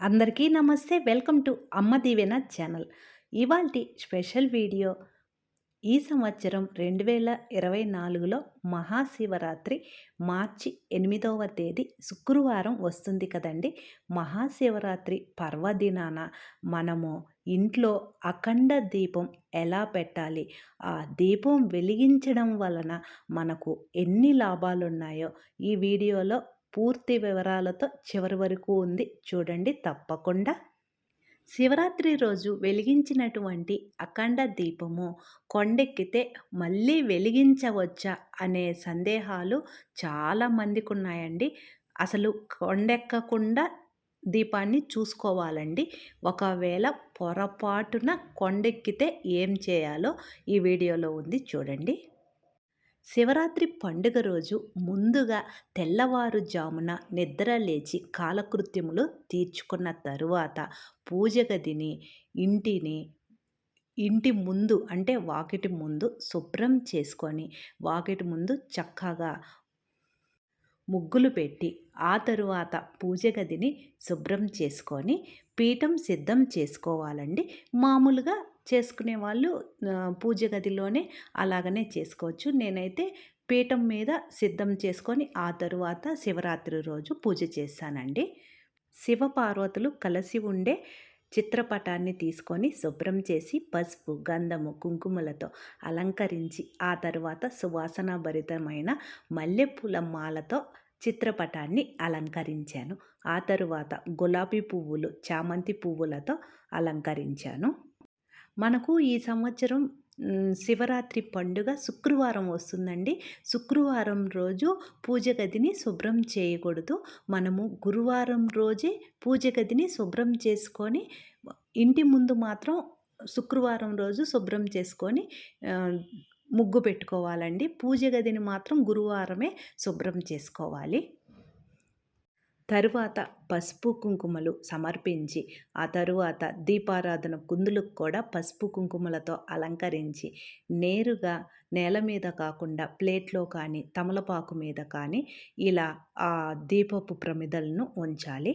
అందరికీ నమస్తే. Welcome to Amma Deevena channel. ఇవాల్టి స్పెషల్ వీడియో ఈ సంవత్సరం రెండు వేల ఇరవై నాలుగులో మహాశివరాత్రి మార్చి ఎనిమిదవ తేదీ శుక్రవారం వస్తుంది కదండి. మహాశివరాత్రి పర్వదినాన మనము ఇంట్లో అఖండ దీపం ఎలా పెట్టాలి? ఆ దీపం వెలిగించడం వలన మనకు ఎన్ని లాభాలు ఉన్నాయో ఈ వీడియోలో పూర్తి వివరాలతో చివరి వరకు ఉంది. చూడండి తప్పకుండా. శివరాత్రి రోజు వెలిగించినటువంటి అఖండ దీపము కొండెక్కితే మళ్ళీ వెలిగించవచ్చా అనే సందేహాలు చాలామందికి ఉన్నాయండి అసలు కొండెక్కకుండా దీపాన్ని చూసుకోవాలండి. ఒకవేళ పొరపాటున కొండెక్కితే ఏం చేయాలో ఈ వీడియోలో ఉంది చూడండి. శివరాత్రి పండుగ రోజు ముందుగా తెల్లవారుజామున నిద్ర లేచి కాలకృత్యములు తీర్చుకున్న తరువాత పూజ గదిని ఇంటిని ఇంటి ముందు అంటే వాకిటి ముందు శుభ్రం చేసుకొని వాకిటి ముందు చక్కగా ముగ్గులు పెట్టి ఆ తరువాత పూజ గదిని శుభ్రం చేసుకొని పీఠం సిద్ధం చేసుకోవాలండి. మామూలుగా చేసుకునే వాళ్ళు పూజ గదిలోనే అలాగనే చేసుకోవచ్చు. నేనైతే పీఠం మీద సిద్ధం చేసుకొని ఆ తరువాత శివరాత్రి రోజు పూజ చేశానండి శివపార్వతులు కలిసి ఉండే చిత్రపటాన్ని తీసుకొని శుభ్రం చేసి పసుపు గంధము కుంకుమలతో అలంకరించి ఆ తరువాత సువాసన భరితమైన మల్లెపూల మాలతో చిత్రపటాన్ని అలంకరించాను. ఆ తరువాత గులాబీ పువ్వులు చామంతి పువ్వులతో అలంకరించాను. మనకు ఈ సంవత్సరం శివరాత్రి పండుగ శుక్రవారం వస్తుందండి. శుక్రవారం రోజు పూజ గదిని శుభ్రం చేయకూడదు. మనము గురువారం రోజే పూజ గదిని శుభ్రం చేసుకొని ఇంటి ముందు మాత్రం శుక్రవారం రోజు శుభ్రం చేసుకొని ముగ్గు పెట్టుకోవాలండి. పూజ గదిని మాత్రం గురువారమే శుభ్రం చేసుకోవాలి. తరువాత పసుపు కుంకుమలు సమర్పించి ఆ తరువాత దీపారాధన కుందులకు కూడా పసుపు కుంకుమలతో అలంకరించి నేరుగా నేల మీద కాకుండా ప్లేట్లో కానీ తమలపాకు మీద కానీ ఇలా ఆ దీపపు ప్రమిదలను ఉంచాలి.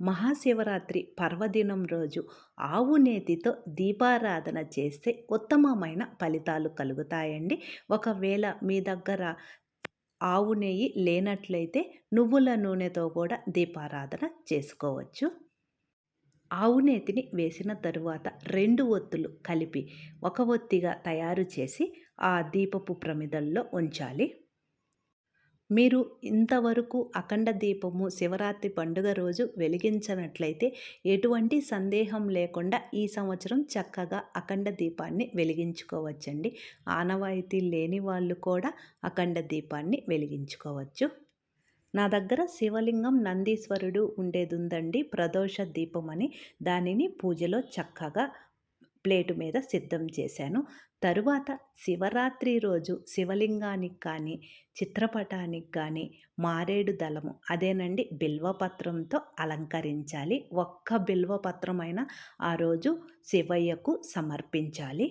మహాశివరాత్రి పర్వదినం రోజు ఆవు నేతితో దీపారాధన చేస్తే ఉత్తమమైన ఫలితాలు కలుగుతాయండి. ఒకవేళ మీ దగ్గర ఆవు నెయ్యి లేనట్లయితే నువ్వుల నూనెతో కూడా దీపారాధన చేసుకోవచ్చు. ఆవు నేతిని వేసిన తరువాత రెండు ఒత్తులు కలిపి ఒక ఒత్తిగా తయారు చేసి ఆ దీపపు ప్రమిదల్లో ఉంచాలి. మీరు ఇంతవరకు అఖండ దీపము శివరాత్రి పండుగ రోజు వెలిగించనట్లయితే ఎటువంటి సందేహం లేకుండా ఈ సంవత్సరం చక్కగా అఖండ దీపాన్ని వెలిగించుకోవచ్చండి. ఆనవాయితీ లేని వాళ్ళు కూడా అఖండ దీపాన్ని వెలిగించుకోవచ్చు. నా దగ్గర శివలింగం నందీశ్వరుడు ఉండేది ఉందండి ప్రదోష దీపం అని దానిని పూజలో చక్కగా ప్లేటు మీద సిద్ధం చేశాను. తరువాత శివరాత్రి రోజు శివలింగానికి కానీ చిత్రపటానికి కానీ మారేడు దళము అదేనండి బిల్వపత్రంతో అలంకరించాలి. ఒక్క బిల్వపత్రమైన ఆ రోజు శివయ్యకు సమర్పించాలి.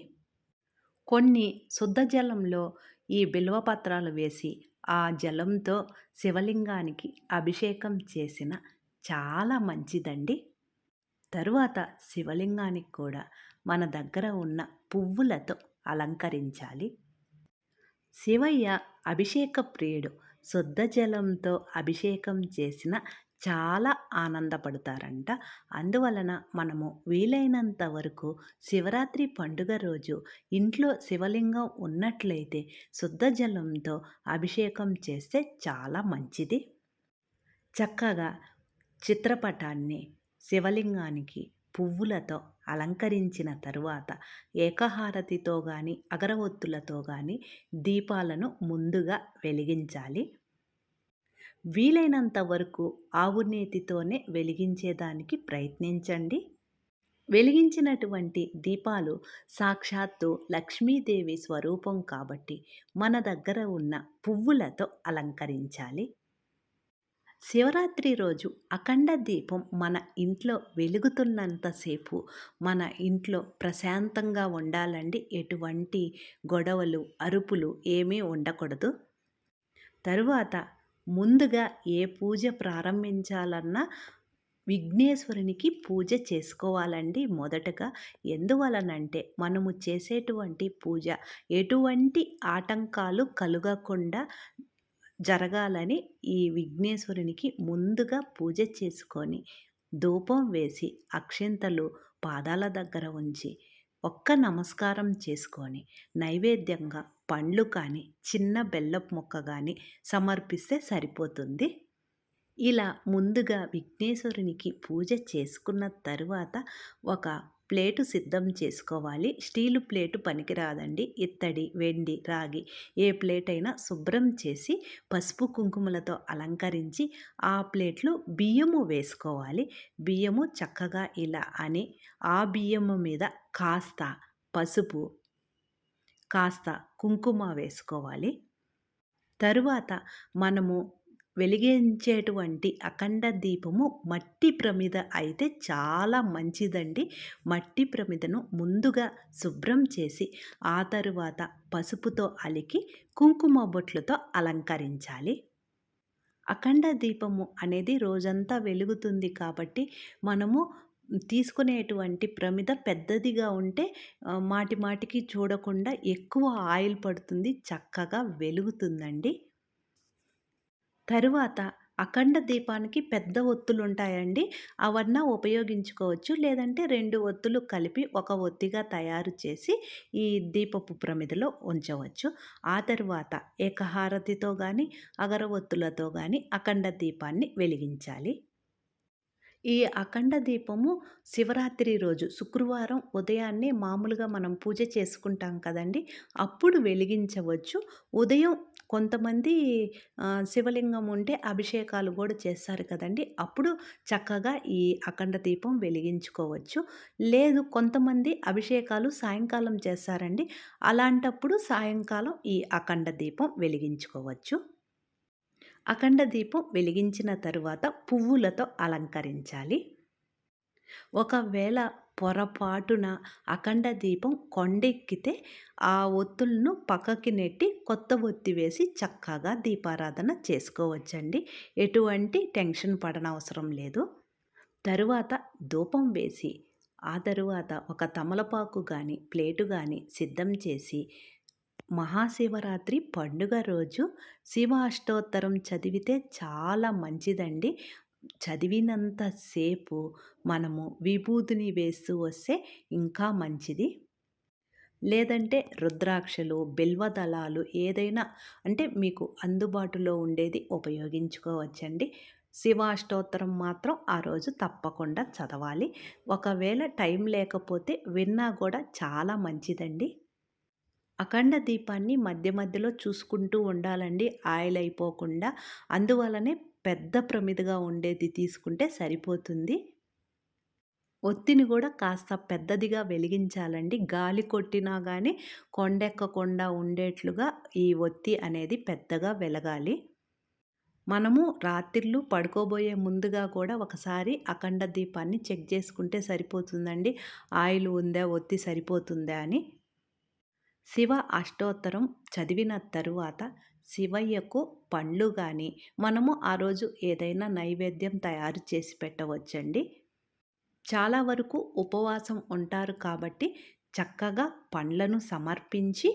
కొన్ని శుద్ధ జలంలో ఈ బిల్వపత్రాలు వేసి ఆ జలంతో శివలింగానికి అభిషేకం చేసిన చాలా మంచిదండి. తరువాత శివలింగానికి కూడా మన దగ్గర ఉన్న పువ్వులతో అలంకరించాలి. శివయ్య అభిషేక ప్రియుడు. శుద్ధ జలంతో అభిషేకం చేసిన చాలా ఆనందపడతారంట. అందువలన మనము వీలైనంత వరకు శివరాత్రి పండుగ రోజు ఇంట్లో శివలింగం ఉన్నట్లయితే శుద్ధ జలంతో అభిషేకం చేస్తే చాలా మంచిది. చక్కగా చిత్రపటాన్ని శివలింగానికి పువ్వులతో అలంకరించిన తరువాత ఏకహారతితో కానీ అగరవత్తులతో కానీ దీపాలను ముందుగా వెలిగించాలి. వీలైనంత వరకు ఆవు నేతితోనే వెలిగించేదానికి ప్రయత్నించండి. వెలిగించినటువంటి దీపాలు సాక్షాత్తు లక్ష్మీదేవి స్వరూపం కాబట్టి మన దగ్గర ఉన్న పువ్వులతో అలంకరించాలి. శివరాత్రి రోజు అఖండ దీపం మన ఇంట్లో వెలుగుతున్నంతసేపు మన ఇంట్లో ప్రశాంతంగా ఉండాలండి ఎటువంటి గొడవలు అరుపులు ఏమీ ఉండకూడదు తరువాత ముందుగా ఏ పూజ ప్రారంభించాలన్నా విఘ్నేశ్వరునికి పూజ చేసుకోవాలండి మొదటగా. ఎందువలనంటే మనము చేసేటువంటి పూజ ఎటువంటి ఆటంకాలు కలగకుండా జరగాలని ఈ విఘ్నేశ్వరునికి ముందుగా పూజ చేసుకొని, ధూపం వేసి, అక్షింతలు పాదాల దగ్గర ఉంచి, ఒక్క నమస్కారం చేసుకొని, నైవేద్యంగా పండ్లు కానీ, చిన్న బెల్లపు ముక్క కానీ సమర్పిస్తే సరిపోతుంది. ఇలా ముందుగా విఘ్నేశ్వరునికి పూజ చేసుకున్న తరువాత ఒక ప్లేటు సిద్ధం చేసుకోవాలి. స్టీలు ప్లేటు పనికిరాదండి. ఇత్తడి, వెండి, రాగి ఏ ప్లేట్ అయినా శుభ్రం చేసి పసుపు, కుంకుమలతో అలంకరించి ఆ ప్లేట్‌లో బియ్యము వేసుకోవాలి. బియ్యము చక్కగా ఇలా అని ఆ బియ్యము మీద కాస్త పసుపు, కాస్త కుంకుమ వేసుకోవాలి. తరువాత మనము వెలిగించేటువంటి అఖండ దీపము మట్టి ప్రమిద అయితే చాలా మంచిదండి. మట్టి ప్రమిదను ముందుగా శుభ్రం చేసి, ఆ తరువాత పసుపుతో అలికి కుంకుమ బొట్లతో అలంకరించాలి. అఖండ దీపము అనేది రోజంతా వెలుగుతుంది కాబట్టి మనము తీసుకునేటువంటి ప్రమిద పెద్దదిగా ఉంటే మాటి మాటికి చూడకుండా ఎక్కువ ఆయిల్ పడుతుంది. చక్కగా వెలుగుతుందండి. తరువాత అఖండ దీపానికి పెద్ద ఒత్తులుంటాయండి. అవన్నా ఉపయోగించుకోవచ్చు. లేదంటే రెండు ఒత్తులు కలిపి ఒక ఒత్తిగా తయారు చేసి ఈ దీపపు ప్రమిదలో ఉంచవచ్చు. ఆ తర్వాత ఏకహారతితో కానీ అగరవత్తులతో కానీ అఖండ దీపాన్ని వెలిగించాలి. ఈ అఖండ దీపము శివరాత్రి రోజు శుక్రవారం ఉదయాన్నే మామూలుగా మనం పూజ చేసుకుంటాం కదండీ! అప్పుడు వెలిగించవచ్చు. ఉదయం కొంతమంది శివలింగం ఉంటే అభిషేకాలు కూడా చేస్తారు కదండీ! అప్పుడు చక్కగా ఈ అఖండ దీపం వెలిగించుకోవచ్చు. లేదు కొంతమంది అభిషేకాలు సాయంకాలం చేస్తారండి. అలాంటప్పుడు సాయంకాలం ఈ అఖండ దీపం వెలిగించుకోవచ్చు. అఖండ దీపం వెలిగించిన తరువాత పువ్వులతో అలంకరించాలి. ఒకవేళ పొరపాటున అఖండ దీపం కొండెక్కితే ఆ ఒత్తులను పక్కకి నెట్టి కొత్త ఒత్తి వేసి చక్కగా దీపారాధన చేసుకోవచ్చండి. ఎటువంటి టెన్షన్ పడనవసరం లేదు. తరువాత ధూపం వేసి, ఆ తరువాత ఒక తమలపాకు కానీ ప్లేటు కానీ సిద్ధం చేసి, మహాశివరాత్రి పండుగ రోజు శివ అష్టోత్తరం చదివితే చాలా మంచిదండి. చదివినంత సేపు మనము విభూతిని వేస్తూ వస్తే ఇంకా మంచిది. లేదంటే రుద్రాక్షలు, బిల్వదళాలు ఏదైనా అంటే మీకు అందుబాటులో ఉండేది ఉపయోగించుకోవచ్చండి. శివాష్టోత్తరం మాత్రం ఆ రోజు తప్పకుండా చదవాలి. ఒకవేళ టైం లేకపోతే విన్నా కూడా చాలా మంచిదండి. అఖండ దీపాన్ని మధ్య మధ్యలో చూసుకుంటూ ఉండాలండి ఆయిల్ అయిపోకుండా. అందువలనే పెద్ద ప్రమిదగా ఉండేది తీసుకుంటే సరిపోతుంది. ఒత్తిని కూడా కాస్త పెద్దదిగా వెలిగించాలండి. గాలి కొట్టినా కానీ కొండెక్కకుండా ఉండేట్లుగా ఈ ఒత్తి అనేది పెద్దగా వెలగాలి. మనము రాత్రిళ్ళు పడుకోబోయే ముందుగా కూడా ఒకసారి అఖండ దీపాన్ని చెక్ చేసుకుంటే సరిపోతుందండి. ఆయిల్ ఉందా? ఒత్తి సరిపోతుందా అని. శివ అష్టోత్తరం చదివిన తరువాత శివయ్యకు పండ్లు కానీ మనము ఆ రోజు ఏదైనా నైవేద్యం తయారు చేసి పెట్టవచ్చండి. చాలా వరకు ఉపవాసం ఉంటారు కాబట్టి చక్కగా పండ్లను సమర్పించి,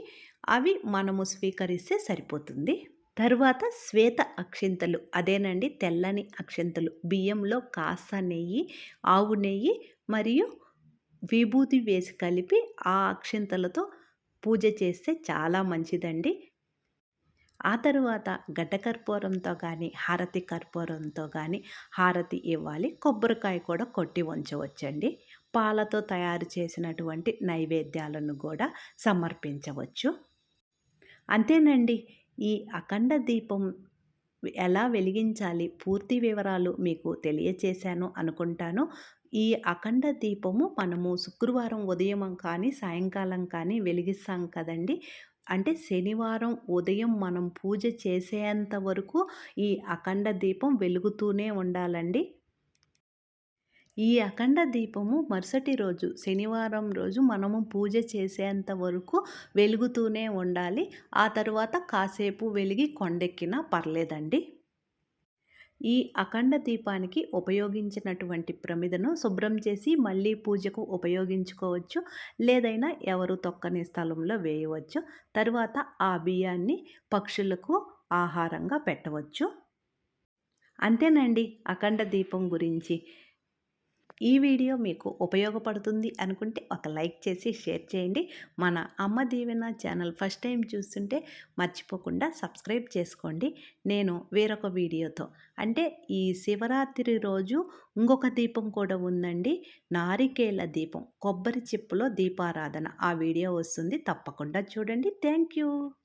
అవి మనము స్వీకరిస్తే సరిపోతుంది. తరువాత శ్వేత అక్షింతలు అదేనండి తెల్లని అక్షింతలు. బియ్యంలో కాస్త నెయ్యి, ఆవు నెయ్యి మరియు విభూతి వేసి కలిపి ఆ అక్షింతలతో పూజ చేస్తే చాలా మంచిదండి. ఆ తరువాత గడ్డ కర్పూరంతో హారతి కర్పూరంతో కానీ హారతి ఇవ్వాలి. కొబ్బరికాయ కూడా కొట్టి ఉంచవచ్చండి. పాలతో తయారు చేసినటువంటి నైవేద్యాలను కూడా సమర్పించవచ్చు. అంతేనండి. ఈ అఖండ దీపం ఎలా వెలిగించాలి పూర్తి వివరాలు మీకు తెలియచేశాను అనుకుంటాను. ఈ అఖండ దీపము మనము శుక్రవారం ఉదయం కానీ, సాయంకాలం కానీ వెలిగిస్తాం కదండీ! అంటే శనివారం ఉదయం మనం పూజ చేసేంత వరకు ఈ అఖండ దీపం వెలుగుతూనే ఉండాలండి. ఈ అఖండ దీపము మరుసటి రోజు శనివారం రోజు మనము పూజ చేసేంత వరకు వెలుగుతూనే ఉండాలి. ఆ తర్వాత కాసేపు వెలిగి కొండెక్కినా పర్లేదండి. ఈ అఖండ దీపానికి ఉపయోగించినటువంటి ప్రమిదను శుభ్రం చేసి మళ్ళీ పూజకు ఉపయోగించుకోవచ్చు. లేదైనా ఎవరు తొక్కని స్థలంలో వేయవచ్చు. తరువాత ఆ బియ్యాన్ని పక్షులకు ఆహారంగా పెట్టవచ్చు. అంతేనండి అఖండ దీపం గురించి. ఈ వీడియో మీకు ఉపయోగపడుతుంది అనుకుంటే ఒక లైక్ చేసి షేర్ చేయండి. మన అమ్మ దీవెన ఛానల్ ఫస్ట్ టైం చూస్తుంటే మర్చిపోకుండా సబ్స్క్రైబ్ చేసుకోండి. నేను వేరొక వీడియోతో. అంటే ఈ శివరాత్రి రోజు ఇంకొక దీపం కూడా ఉందండి. నారికేల దీపం కొబ్బరి చిప్పులో దీపారాధన. ఆ వీడియో వస్తుంది. తప్పకుండా చూడండి. Thank you.